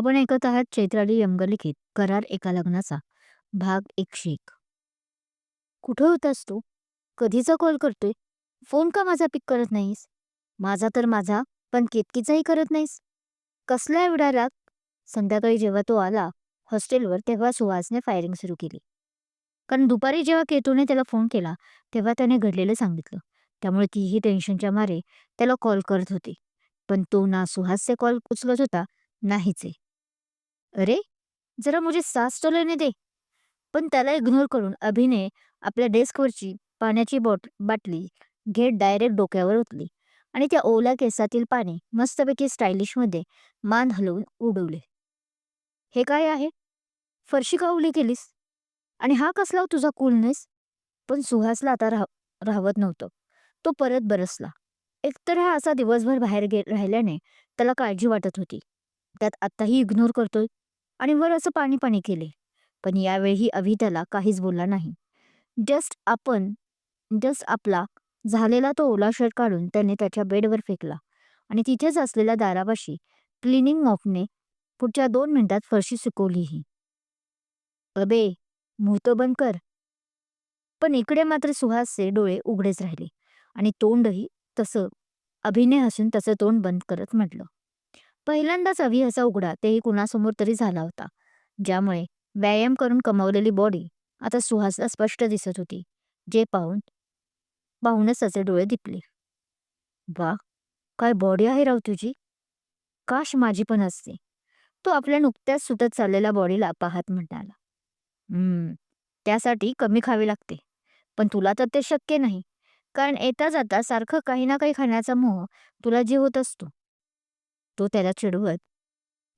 आपण ऐकत आहात चैत्राली यंगलिखित करार एका लग्नाचा भाग एकशे एक. कुठं होतास तू? कधीचा कॉल करतोय? फोन का माझा पिक करत नाहीस? माझा तर माझा पण केतकीचाही करत नाहीस? कसला एवढा राग? संध्याकाळी जेव्हा तो आला हॉस्टेलवर तेव्हा सुहासने फायरिंग सुरू केली. कारण दुपारी जेव्हा केतूने त्याला फोन केला तेव्हा त्याने घडलेलं सांगितलं. त्यामुळे तीही टेन्शनच्या मारे त्याला कॉल करत होती. पण तो ना सुहासचे कॉल उचलत होता नाहीच आहे अरे जरा मुझे सास तो लेने दे. पण त्याला इग्नोर करून अभिने आपल्या डेस्कवरची पाण्याची बॉट बाटली घेत डायरेक्ट डोक्यावर उतली आणि त्या ओल्या केसातील पाणी मस्तपैकी स्टायलिशमध्ये मान हलवून उडवले. हे काय आहे? फरशी का ओली केलीस? आणि हा कसला हो तुझा कूलनेस पण सुहासला आता राह राहवत नव्हतं. तो परत बरसला. एकतर हा असा दिवसभर बाहेर गे राहिल्याने त्याला काळजी वाटत होती. त्यात आत्ताही इग्नोर करतोय? आणि वर असं पाणी पाणी केले. पण यावेळी अभि त्याला काहीच बोलला नाही. जस्ट आपण जस्ट आपला झालेला तो ओला शर्ट काढून त्याने त्याच्या बेडवर फेकला. आणि तिथेच असलेल्या दारापाशी क्लिनिंग मॉपने पुढच्या दोन मिनिटात फरशी सुकवलीही अबे मुहतो बंद कर. पण इकडे मात्र सुहासचे डोळे उघडेच राहिले आणि तोंडही तसं अभिनय हसून तसं तोंड बंद करत म्हटलं. पहिल्यांदाच अभि असा उघडा तेही कुणासमोर तरी झाला होता. ज्यामुळे व्यायाम करून कमावलेली बॉडी आता सुहासला स्पष्ट दिसत होती. जे पाहून पाहूनच त्याचे डोळे दिपले. वा काय बॉडी आहे राव तुझी? काश माझी पण असते. तो आपल्या नुकत्याच सुटत चाललेल्या बॉडीला पाहत म्हणाला. हम्म त्यासाठी कमी खावे लागते. पण तुला तर ते शक्य नाही. कारण येता जाता सारखं काही ना काही खाण्याचा मोह तुला जे होत असतो. तो त्याला चिडवत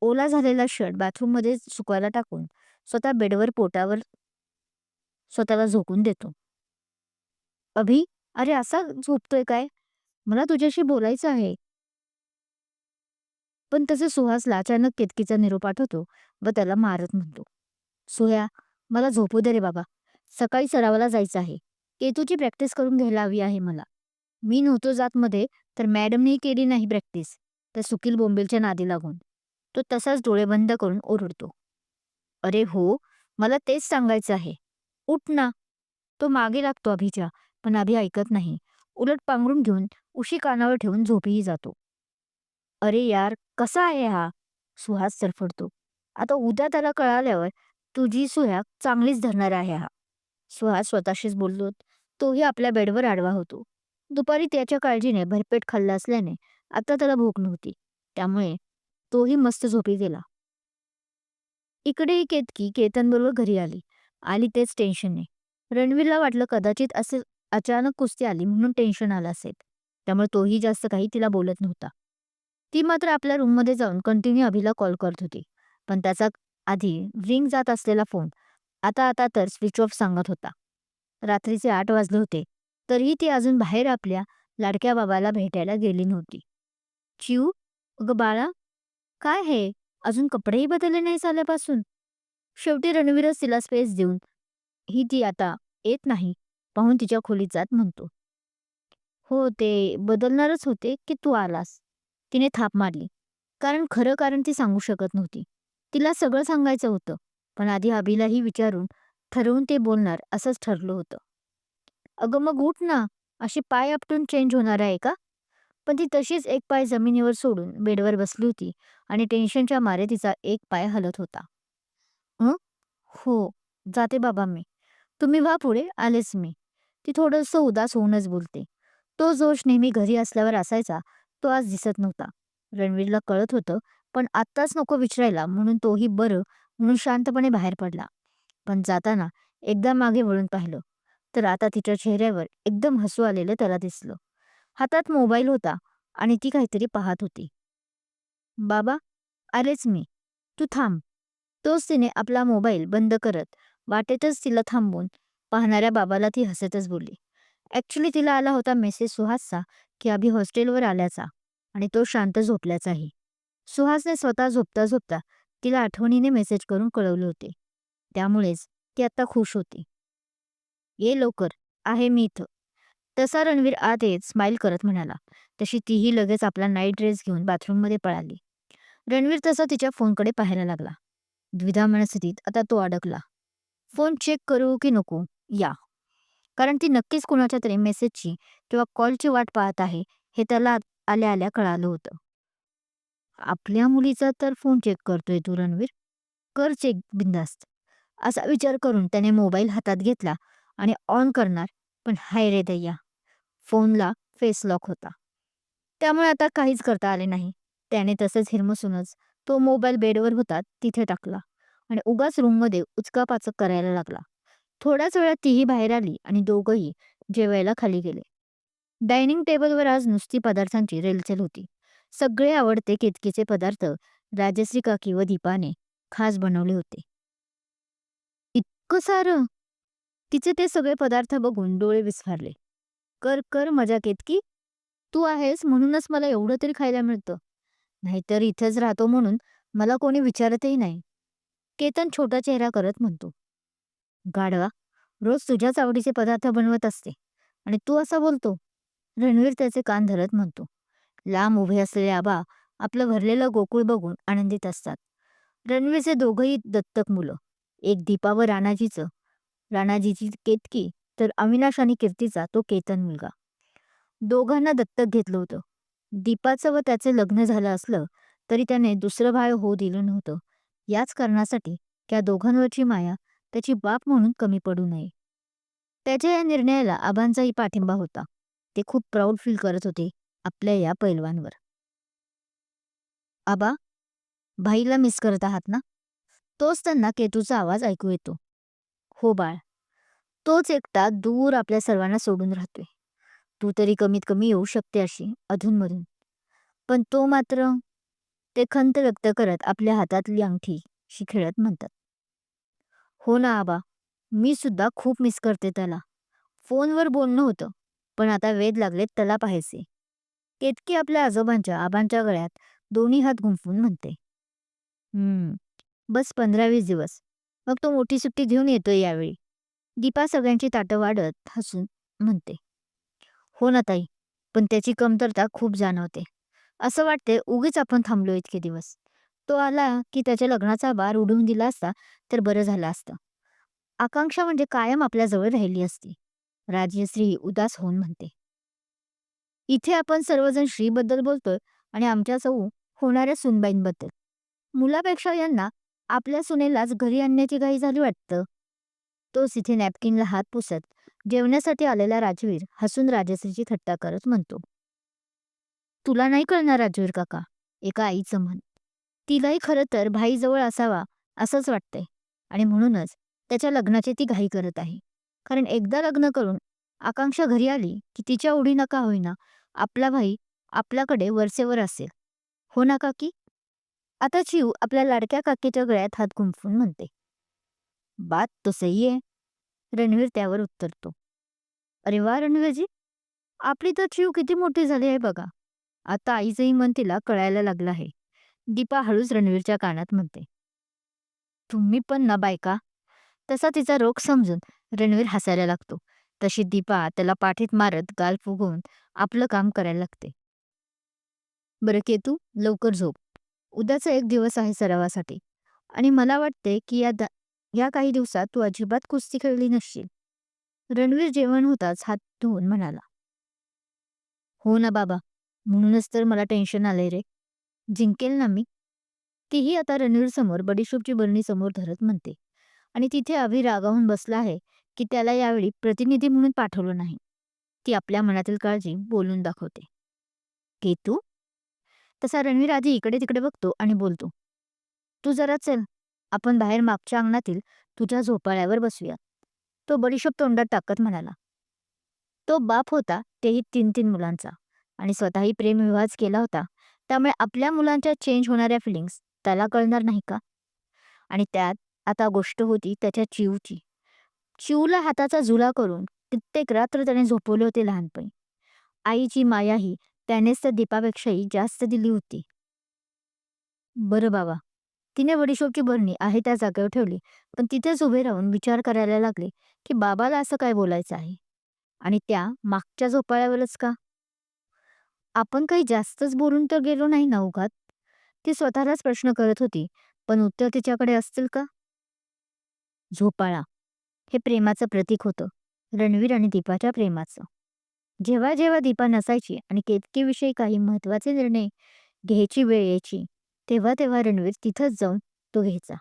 ओला झालेला शर्ट बाथरूममध्ये सुकवायला टाकून स्वतः बेडवर पोटावर स्वतःला झोकून देतो. अभि? अरे असा झोपतोय काय? मला तुझ्याशी बोलायचं आहे. पण तसे सुहासला अचानक केतकीचा निरोप आठवतो व त्याला मारत म्हणतो सोया मला झोपू दे रे बाबा. सकाळी सरावाला जायचं आहे. केतूची प्रॅक्टिस करून घ्यायला हवी आहे मला. मी नव्हतो जात मध्ये तर मॅडमनेही केली नाही प्रॅक्टिस. तर सुकील बोंबीलच्या नादी लागून तो तसाच डोळे बंद करून ओरडतो. अरे हो मला तेच सांगायचं आहे. उठ ना. तो मागे लागतो अभिच्या पण अभि ऐकत नाही. उलट पांघरून घेऊन उशी कानावर ठेवून झोपीही जातो. अरे यार कसा आहे हा? सुहास सरफडतो. आता उद्या त्याला कळाल्यावर तुझी सुह्या चांगलीच धरणार आहे हा. सुहास स्वतःशीच बोललो तोही आपल्या बेडवर आडवा होतो. दुपारी त्याच्या काळजीने भरपेट खाल्ला असल्याने आता त्याला भूक नव्हती. त्यामुळे तोही मस्त झोपी गेला. इकडेही केतकी केतनबरोबर घरी आली. आली तेच टेन्शनने. रणवीरला वाटलं कदाचित असे अचानक कुस्ती आली म्हणून टेन्शन आलं असेल. त्यामुळे तोही जास्त काही तिला बोलत नव्हता. ती मात्र आपल्या रूममध्ये जाऊन कंटिन्यू अभिला कॉल करत होती. पण त्याचा आधी रिंग जात असलेला फोन आता आता तर स्विच ऑफ सांगत होता. रात्रीचे आठ वाजले होते. तरीही ती अजून बाहेर आपल्या लाडक्या बाबाला भेटायला गेली नव्हती. चिऊ अगं बाळा काय हे? अजून कपडेही बदलले नाही झाल्यापासून शेवटी रणवीरच तिला स्पेस देऊन ही ती आता येत नाही. पाहून तिच्या खोलीत जात म्हणतो. हो ते बदलणारच होते की तू आलास. तिने थाप मारली. कारण खरं कारण ती सांगू शकत नव्हती. तिला सगळं सांगायचं होतं पण आधी अभिलाही विचारून ठरवून ते बोलणार असंच ठरलं होतं. अगं मग उठ ना अशी पाय आपटून चेंज होणार आहे का? पण ती तशीच एक पाय जमिनीवर सोडून बेडवर बसली होती आणि टेन्शनच्या मारे तिचा एक पाय हलत होता. हं हो जाते बाबा मी. तुम्ही व्हा पुढे आलेच मी. ती थोडंसं उदास होऊनच बोलते. तो जोश नेहमी घरी असल्यावर असायचा तो आज दिसत नव्हता. रणवीरला कळत होतं पण आत्ताच नको विचारायला म्हणून तोही बरं म्हणून शांतपणे बाहेर पडला. पण जाताना एकदा मागे वळून पाहिलं तर आता तिच्या चेहऱ्यावर एकदम हसू आलेलं त्याला दिसलं. हातात मोबाईल होता आणि ती काहीतरी पाहत होती. बाबा आलेच मी. तू थांब. तोच तिने आपला मोबाईल बंद करत वाटेतच तिला थांबून पाहणाऱ्या बाबाला ती हसतच बोलली. ऍक्च्युली तिला आला होता मेसेज सुहासचा की अभि हॉस्टेलवर आल्याचा आणि तो शांत झोपल्याचाही. सुहासने स्वतः झोपता झोपता तिला आठवणीने मेसेज करून कळवले होते. त्यामुळेच ती आता खुश होती. ये लवकर. आहे मी इथं. तसा रणवीर आत येत स्माईल करत म्हणाला. तशी तीही लगेच आपला नाईट ड्रेस घेऊन बाथरूममध्ये पळाली. रणवीर तसा तिच्या फोनकडे पाहायला लागला. द्विधा मनस्थितीत आता तो अडकला. फोन चेक करू की नको? या. कारण ती नक्कीच कोणाच्या तरी मेसेजची किंवा कॉलची वाट पाहत आहे हे त्याला आल्या आल्या कळालं होतं. आपल्या मुलीचा तर फोन चेक करतोय तू रणवीर. कर चेक बिंदास्त असा विचार करून त्याने मोबाईल हातात घेतला आणि ऑन करणार. पण हाय रे दय्या फोनला फेस लॉक होता. त्यामुळे आता काहीच करता आले नाही. त्याने तसंच हिरमसूनच तो मोबाईल बेडवर होता तिथे टाकला आणि उगाच रूममध्ये उचकापाचक करायला लागला. थोड्याच वेळात तीही बाहेर आली आणि दोघंही जेवायला खाली गेले. डायनिंग टेबलवर आज नुसती पदार्थांची रेलचेल होती. सगळे आवडते केतकीचे पदार्थ राजश्री काकी व दीपाने खास बनवले होते. इतकं सारं! तिचे ते सगळे पदार्थ बघून डोळे विस्फारले. कर कर मजा केतकी. तू आहेस म्हणूनच मला एवढं तरी खायला मिळतं. नाहीतर इथेच राहतो म्हणून मला कोणी विचारतही नाही. केतन छोटा चेहरा करत म्हणतो. गाढवा रोज तुझ्याच आवडीचे पदार्थ बनवत असते आणि तू असा बोलतो. रणवीर त्याचे कान धरत म्हणतो. लांब उभे असलेले आबा आपलं भरलेलं गोकुळ बघून आनंदित असतात. रणवीरचे दोघंही दत्तक मुलं. एक दीपा व राणाजीचं राणाजीची केतकी तर अविनाश आणि कीर्तीचा तो केतन मुलगा. दोघांना दत्तक घेतलं होतं. दीपाचं व त्याचे लग्न झालं असलं तरी त्याने दुसरं बाळ होऊ दिलं नव्हतं. याच कारणासाठी त्या दोघांवरची माया त्याची बाप म्हणून कमी पडू नये. त्याच्या या निर्णयाला आबांचाही पाठिंबा होता. ते खूप प्राऊड फील करत होते आपल्या या पैलवांवर आबा भाईला मिस करत आहात ना? तोच त्यांना केतूचा आवाज ऐकू येतो. हो बाळ. तोच एकटा दूर आपल्या सर्वांना सोडून राहतोय. तू तरी कमीत कमी येऊ शकते अशी अधूनमधून. पण तो मात्र ते खंत व्यक्त करत आपल्या हातातली अंगठी शी खेळत म्हणतात. हो ना आबा. मी सुद्धा खूप मिस करते त्याला. फोनवर बोलणं होतं पण आता वेद लागलेत त्याला पाहायचे. केतकी आपल्या आजोबांच्या आबांच्या गळ्यात दोन्ही हात गुंफून म्हणते. हम्म. बस पंधरा वीस दिवस. मग तो मोठी सुट्टी घेऊन येतोय यावेळी. दीपा सगळ्यांची ताटं वाढत हसून म्हणते हो ना ताई पण त्याची कमतरता खूप जाणवते. असं वाटते उगीच आपण थांबलो इतके दिवस. तो आला की त्याच्या लग्नाचा बार उडवून दिला असता तर बरं झालं असतं. आकांक्षा म्हणजे कायम आपल्या जवळ राहिली असती. राजश्री उदास होऊन म्हणते इथे आपण सर्वजण श्रीबद्दल बोलतोय आणि आमच्या सौ होणाऱ्या सुनबाईंबद्दल. मुलापेक्षा यांना आपल्या सुनेलाच घरी आणण्याची घाई झाली वाटतं. तोच इथे नॅपकिनला हात पुसत जेवण्यासाठी आलेला राजवीर हसून राजश्रीची थट्टा करत म्हणतो. तुला नाही कळणार राजवीर काका एका आईचं म्हण तिलाही खरं तर भाईजवळ असावा असंच वाटतंय आणि म्हणूनच त्याच्या लग्नाची ती घाई करत आहे. कारण एकदा लग्न करून आकांक्षा घरी आली की तिच्या ओढी नका होईना आपला भाई आपल्याकडे वरसेवर असेल. हो ना काकी? आता चिव आपल्या लाडक्या काकीच्या गळ्यात हात गुंफून म्हणते बात तो सही आहे. रणवीर त्यावर उत्तरतो अरे वा रणवीरजी आपली तर चिव किती मोठी झाली आहे बघा. आता आईचंही मन तिला कळायला लागलं आहे. दीपा हळूच रणवीरच्या कानात म्हणते तुम्ही पण ना बायका. तसा तिचा रोग समजून रणवीर हसायला लागतो. तशी दीपा त्याला पाठीत मारत गाल फुगवून आपलं काम करायला लागते. बरं केतू लवकर झोप. उद्याचा एक दिवस आहे सरावासाठी. आणि मला वाटते की या दा या काही दिवसात तू अजिबात कुस्ती खेळली नसशील. रणवीर जेवण होताच हात धुवून म्हणाला. हो ना बाबा म्हणूनच तर मला टेन्शन आलंय रे. जिंकेल ना मी? तीही आता रणवीर समोर बडीशोपची बरणी समोर धरत म्हणते. आणि तिथे अभि रागावून बसला आहे की त्याला यावेळी प्रतिनिधी म्हणून पाठवलं नाही. ती आपल्या मनातील काळजी बोलून दाखवते. केतू? तसा रणवीर आधी इकडे तिकडे बघतो आणि बोलतो तू जरा चल आपण बाहेर मागच्या अंगणातील तुझ्या झोपाळ्यावर बसूया. तो बडीशोप तोंडात टाकत म्हणाला. तो बाप होता तेही तीन तीन मुलांचा आणि स्वतःही प्रेमविवाहच केला होता. त्यामुळे आपल्या मुलांच्या चेंज होणाऱ्या फिलिंग्स त्याला कळणार नाही का? आणि त्यात आता गोष्ट होती त्याच्या चिवची. चिवला हाताचा झुला करून कित्येक रात्र त्याने झोपवले होते लहानपणी. आईची माया ही त्यानेच त्या दीपापेक्षाही जास्त दिली होती. बरं बाबा तिने बडीशोपची बरणी आहे त्या जागेवर ठेवली पण तिथेच उभे राहून विचार करायला लागले की बाबाला असं काय बोलायचं आहे? आणि त्या मागच्या झोपाळ्यावरच का? आपण काही जास्तच बोलून तर गेलो नाही ना उघात ती स्वतःलाच प्रश्न करत होती पण उत्तर तिच्याकडे असतील का? झोपाळा हे प्रेमाचं प्रतीक होतं रणवीर आणि दीपाच्या प्रेमाचं. जेव्हा जेव्हा दीपा नसायची आणि केतकीविषयी काही महत्त्वाचे निर्णय घ्यायची वेळ यायची तेव्हा तेव्हा रणवीर तिथंच जाऊन तो घ्यायचा.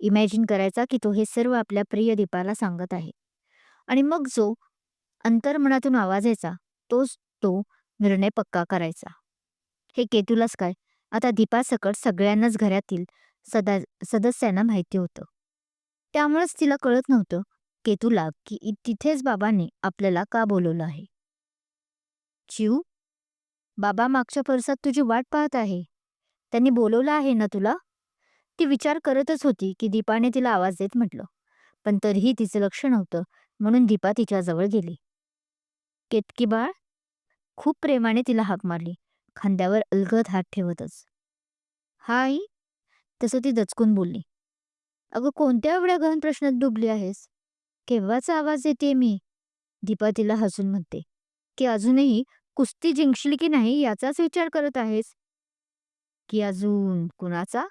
इमॅजिन करायचा की तो हे सर्व आपल्या प्रिय दीपाला सांगत आहे. आणि मग जो अंतर्मनातून आवाज यायचा तोच तो निर्णय पक्का करायचा. हे केतूलाच काय? आता दीपासकट सगळ्यांनाच घरातील सदा सदस्यांना माहिती होतं. त्यामुळेच तिला कळत नव्हतं केतूला की तिथेच बाबाने आपल्याला का बोलवलं आहे? चिऊ बाबा मागच्या परसात तुझी वाट पाहत आहे. त्यांनी बोलवलं आहे ना तुला? ती विचार करतच होती की दीपाने तिला आवाज देत म्हटलं. पण तरीही तिचं लक्ष नव्हतं म्हणून दीपा तिच्याजवळ गेली. केतकी बाळ? खूप प्रेमाने तिला हाक मारली. खांद्यावर अलगद हात ठेवतच. हाय तसं ती दचकून बोलली. अगं कोणत्या एवढ्या गहन प्रश्नात डुबली आहेस? केव्हाचा आवाज येते मी? दीपा तिला हसून म्हणते. की अजूनही कुस्ती जिंकशील की नाही याचाच विचार करत आहेस? की अजून कुणाचा?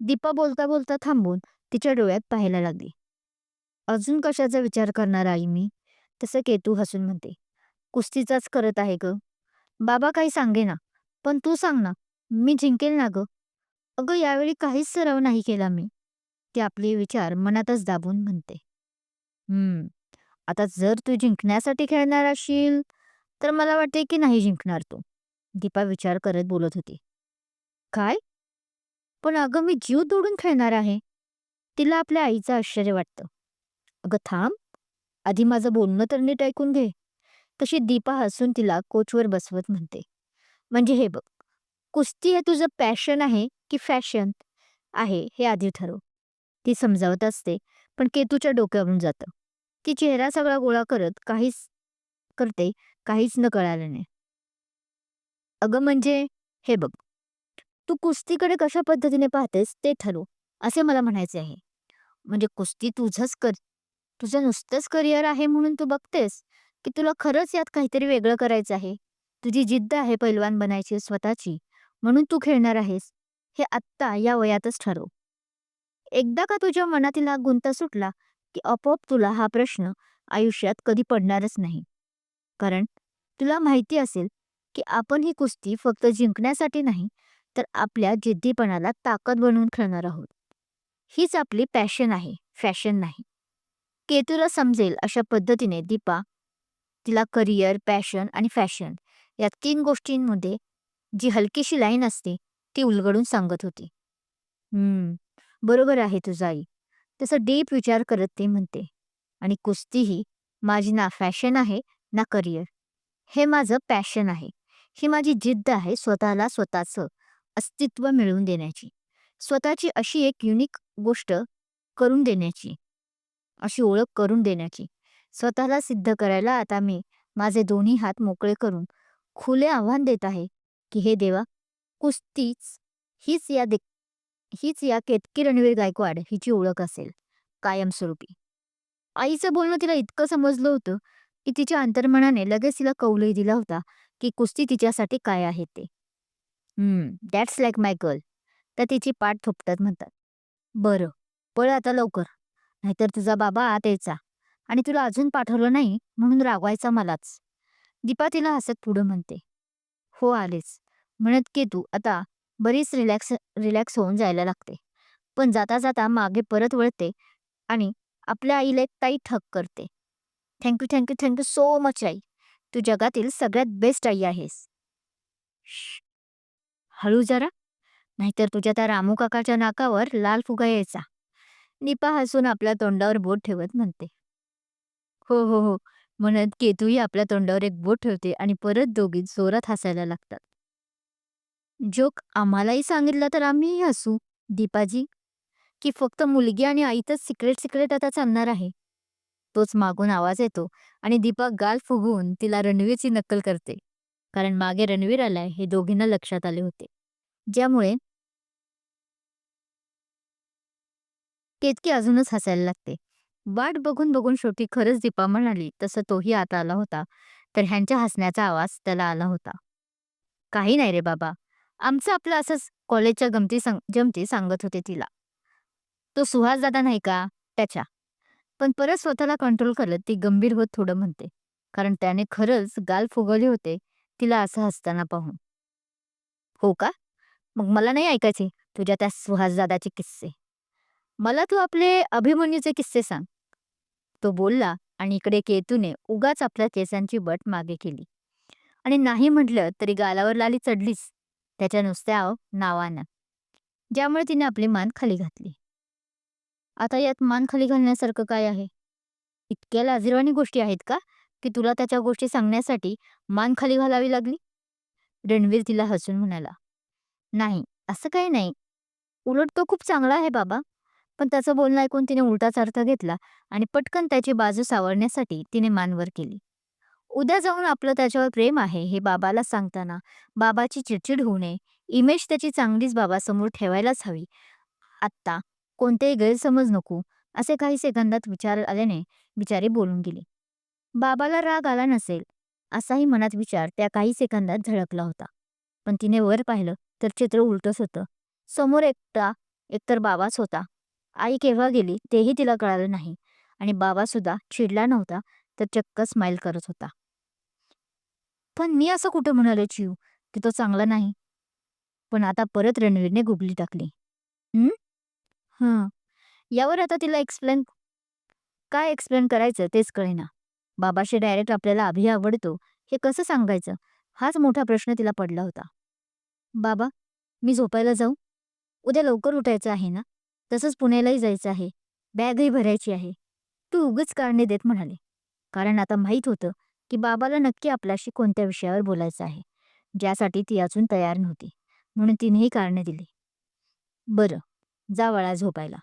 दीपा बोलता बोलता थांबून तिच्या डोळ्यात पाहायला लागली. अजून कशाचा विचार करणार आई मी? तसं केतू हसून म्हणते. कुस्तीचाच करत आहे ग. बाबा काही सांगे ना पण तू सांग ना मी जिंकेल ना ग? अगं यावेळी काहीच सराव नाही केला मी. ते आपले विचार मनातच दाबून म्हणते. हम्म. आता जर तू जिंकण्यासाठी खेळणार असशील तर मला वाटते की नाही जिंकणार तू? दीपा विचार करत बोलत होती. काय? पण अगं मी जीव तोडून खेळणार आहे. तिला आपल्या आईचं आश्चर्य वाटतं. अगं थांब. आधी माझं बोलणं तर नीट ऐकून घे. तशी दीपा हसून तिला कोचवर बसवत म्हणते. म्हणजे हे बघ. कुस्ती हे तुझं पॅशन आहे की फॅशन? आहे हे आधी ठरव. ती समजावत असते पण केतूच्या डोक्यावरून जातं. ती चेहरा सगळा गोळा करत काहीच करते काहीच न कळालं नाही. अगं म्हणजे हे बघ तू कुस्तीकडे कशा पद्धतीने पाहतेस ते ठरव असे मला म्हणायचे आहे. म्हणजे कुस्ती तुझंच कर तुझं नुसतंच करिअर आहे म्हणून तू बघतेस की तुला खरंच यात काहीतरी वेगळं करायचं आहे? तुझी जिद्द आहे पैलवान बनायची स्वतःची म्हणून तू खेळणार आहेस हे आत्ता या वयातच ठरव. एकदा का तुझ्या मनातील हा गुंता सुटला की आपोआप तुला हा प्रश्न आयुष्यात कधी पडणारच नाही. कारण तुला माहिती असेल की आपण ही कुस्ती फक्त जिंकण्यासाठी नाही तर आपल्या जिद्दीपणाला ताकद बनवून खेळणार आहोत. हीच आपली पॅशन आहे फॅशन नाही. केतूला समजेल अशा पद्धतीने दीपा तिला करिअर पॅशन आणि फॅशन या तीन गोष्टींमध्ये जी हलकीशी लाईन असते ती उलगडून सांगत होती. हम्म बरोबर आहे तुझा आई. तसं डीप विचार करत ते म्हणते आणि कुस्ती ही माझी ना फॅशन आहे ना करिअर. हे माझं पॅशन आहे. ही माझी जिद्द आहे स्वतःला स्वतःचं अस्तित्व मिळवून देण्याची. स्वतःची अशी एक युनिक गोष्ट करून देण्याची. अशी ओळख करून देण्याची. स्वतःला सिद्ध करायला आता मी माझे दोन्ही हात मोकळे करून खुले आव्हान देत आहे की हे देवा कुस्तीच हीच या दे हीच या केतकी रणवीर गायकवाड हिची ओळख असेल कायमस्वरूपी. आईचं बोलणं तिला इतकं समजलं होतं की तिच्या अंतर्मनाने लगेच तिला कौलही दिला होता की कुस्ती तिच्यासाठी काय आहे ते. हम्म दॅट्स लाईक माय गर्ल तर तिची पाठ थोपटत म्हणतात. बरं पळ आता लवकर नाहीतर तुझा बाबा आत यायचा आणि तुला अजून पाठवलं नाही म्हणून रागवायचा मलाच. दीपा तिला हसत पुढं म्हणते. हो आलेच म्हणत की तू आता बरीच रिलॅक्स रिलॅक्स होऊन जायला लागते. पण जाता जाता मागे परत वळते आणि आपल्या आईला एक ताई ठक करते. Thank you thank you thank you so much आई. तू जगातील सगळ्यात बेस्ट आई आहेस. हळू जरा. नाहीतर तुझ्या त्या रामू काकाच्या नाकावर लाल फुगा यायचा. निपा हसून आपल्या तोंडावर बोट ठेवत म्हणते. हो हो हो. म्हणत केतूही आपल्या तोंडावर एक बोट ठेवते आणि परत दोघी जोरात हसायला लागतात. जोक आम्हालाही सांगितलं तर आम्हीही हसू. दीपाजी की फक्त मुलगी आणि आईतच सिक्रेट सिक्रेट आता चालणार आहे. तोच मागून आवाज येतो आणि दीपा गाल फुगवून तिला रणवीरची नक्कल करते. कारण मागे रणवीर आलाय हे दोघींना लक्षात आले होते. ज्यामुळे केतकी अजूनच हसायला लागते. वाट बघून बघून शेवटी खरंच दीपा म्हणाली तसं तोही आता आला होता तर ह्यांच्या हसण्याचा आवाज त्याला आला होता. काही नाही रे बाबा आमचं आपलं असंच कॉलेजच्या गमती सांग जमती सांगत होते तिला. तो सुहास दादा नाही का त्याच्या. पण परत स्वतःला कंट्रोल करत ती गंभीर होत थोडं म्हणते. कारण त्याने खरंच गाल फुगवले होते तिला असं हसताना पाहून. हो का? मग मला नाही ऐकायचे तुझ्या त्या सुहास दादाचे किस्से. मला तू आपले अभिमन्यूचे किस्से सांग. तो बोलला आणि इकडे केतूने उगाच आपल्या केसांची बट मागे केली. आणि नाही म्हटलं तरी गालावर लाली चढलीच त्याच्या नुसत्या नावानं. ज्यामुळे तिने आपली मान खाली घातली. आता यात मान खाली घालण्यासारखं काय आहे? इतक्या लाजिरवाणी गोष्टी आहेत का? की तुला त्याच्या गोष्टी सांगण्यासाठी मान खाली घालावी लागली? रणवीर तिला हसून म्हणाला. नाही असं काही नाही. उलट तो खूप चांगला आहे बाबा. पण त्याचं बोलणं ऐकून तिने उलटाच अर्थ घेतला आणि पटकन त्याची बाजू सावरण्यासाठी तिने मानवर केली. उद्या जाऊन आपलं त्याच्यावर प्रेम आहे हे बाबाला सांगताना. बाबाची चिडचिड होऊ नये. इमेज त्याची चांगलीच बाबासमोर ठेवायलाच हवी. आत्ता कोणतेही गैरसमज नको. असे काही सेकंदात विचार आल्याने बिचारी बोलून गेली. बाबाला राग आला नसेल असाही मनात विचार त्या काही सेकंदात झळकला होता. पण तिने वर पाहिलं तर चित्र उलटच होतं. समोर एकटा एकतर बाबाच होता. आई केव्हा गेली तेही तिला कळालं नाही. आणि बाबा सुद्धा चिडला नव्हता तर चक्क स्माईल करत होता. पण मी असं कुठं म्हणाले चिव की तो चांगला नाही. पण आता परत रणवीरने गुगली टाकली. हां? यावर आता तिला एक्सप्लेन काय एक्सप्लेन करायचं तेच कळेना. बाबाशी डायरेक्ट आपल्याला अभि आवडतो हे कसं सांगायचं? हाच मोठा प्रश्न तिला पडला होता. बाबा मी झोपायला जाऊ? उद्या लवकर उठायचं आहे ना? तसंच पुण्यालाही जायचं आहे. बॅगही भरायची आहे. तू उगच कारणे देत म्हणाले. कारण आता माहीत होतं की बाबाला नक्की आपल्याशी कोणत्या विषयावर बोलायचं आहे ज्यासाठी ती अजून तयार नव्हती म्हणून तिनेही कारणे दिली. बरं जा वळा झोपायला.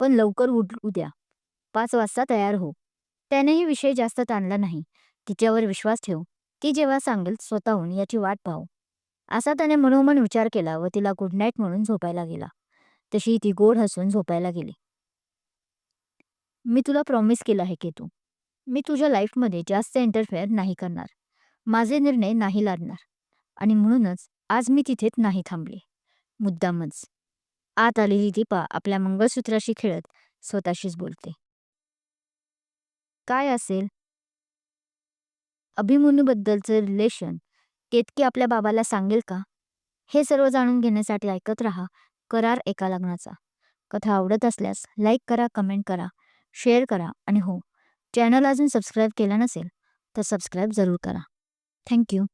पण लवकर उठ उद्या. पाच वाजता तयार हो. त्यानेही विषय जास्त ताणला नाही. तिच्यावर विश्वास ठेव. ती जेव्हा सांगेल स्वतःहून याची वाट पाहू. असा त्याने मनोमन विचार केला व तिला गुड नाईट म्हणून झोपायला गेला. तशी ती गोड हसून झोपायला गेली. मी तुला प्रॉमिस केलं आहे की तू मी तुझ्या लाईफमध्ये जास्त इंटरफेअर नाही करणार. माझे निर्णय नाही लादणार आणि म्हणूनच आज मी तिथेच नाही थांबले. मुद्दामच. आत आलेली दीपा आपल्या मंगळसूत्राशी खेळत स्वतःशीच बोलते. काय असेल? अभिमन्यूबद्दलचं रिलेशन केतकी आपल्या बाबाला सांगेल का? हे सर्व जाणून घेण्यासाठी ऐकत रहा करार एका लग्नाचा. कथा आवडत असल्यास लाईक करा कमेंट करा शेअर करा आणि हो चॅनल अजून सबस्क्राईब केला नसेल तर सबस्क्राईब जरूर करा. थँक्यू.